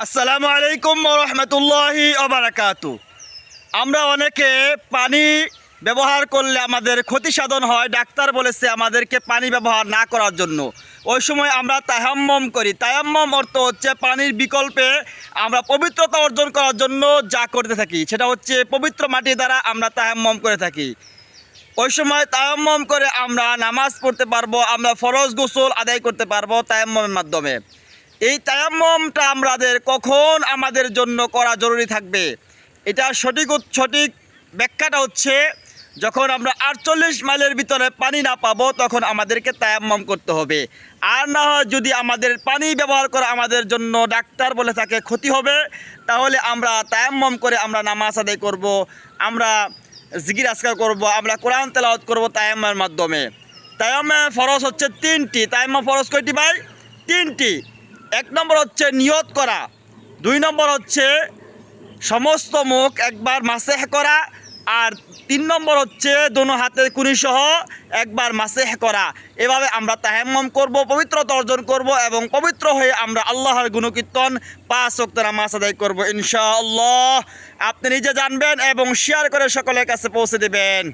আসসালামু আলাইকুম রহমতুল্লাহি অবরাকাতু আমরা অনেকে পানি ব্যবহার করলে আমাদের ক্ষতি সাধন হয়, ডাক্তার বলেছে আমাদেরকে পানি ব্যবহার না করার জন্য। ওই সময় আমরা তায়াম্মম করি। তায়াম্মম অর্থ হচ্ছে পানির বিকল্পে আমরা পবিত্রতা অর্জন করার জন্য যা করতে থাকি, সেটা হচ্ছে পবিত্র মাটি দ্বারা আমরা তায়াম্মম করে থাকি। ওই সময় তায়াম্মম করে আমরা নামাজ পড়তে পারব, আমরা ফরজ গোসল আদায় করতে পারব তায়াম্মমের মাধ্যমে। এই তায়াম্মমটা আমাদের কখন আমাদের জন্য করা জরুরি থাকবে? এটা সঠিক সঠিক ব্যাখ্যাটা হচ্ছে, যখন আমরা আটচল্লিশ মাইলের ভিতরে পানি না পাবো, তখন আমাদেরকে তায়াম্মম করতে হবে। আর না হয় যদি আমাদের পানি ব্যবহার করা আমাদের জন্য ডাক্তার বলে থাকে ক্ষতি হবে, তাহলে আমরা তায়াম্মম করে আমরা নামাজ আদায় করব, আমরা জিকির আজকার করব, আমরা কোরআন তেলাওয়াত করব তায়াম্মের মাধ্যমে। তায়াম্মে ফরজ হচ্ছে তিনটি। তায়াম্মা ফরজ কয়টি ভাই? তিনটি। এক নম্বর হচ্ছে নিয়ত করা। দুই নম্বর হচ্ছে সমস্ত মুখ একবার মাসেহ করা। আর তিন নম্বর হচ্ছে দোনো হাতে কুনি সহ একবার মাসেহ করা। এভাবে আমরা তাহাম্মম করব, পবিত্রতা অর্জন করব এবং পবিত্র হয়ে আমরা আল্লাহর গুণকীর্তন পাঁচ ওয়াক্ত নামাজ আদায় করব ইনশাআল্লাহ। আপনি নিজে জানবেন এবং শেয়ার করে সকলের কাছে পৌঁছে দেবেন।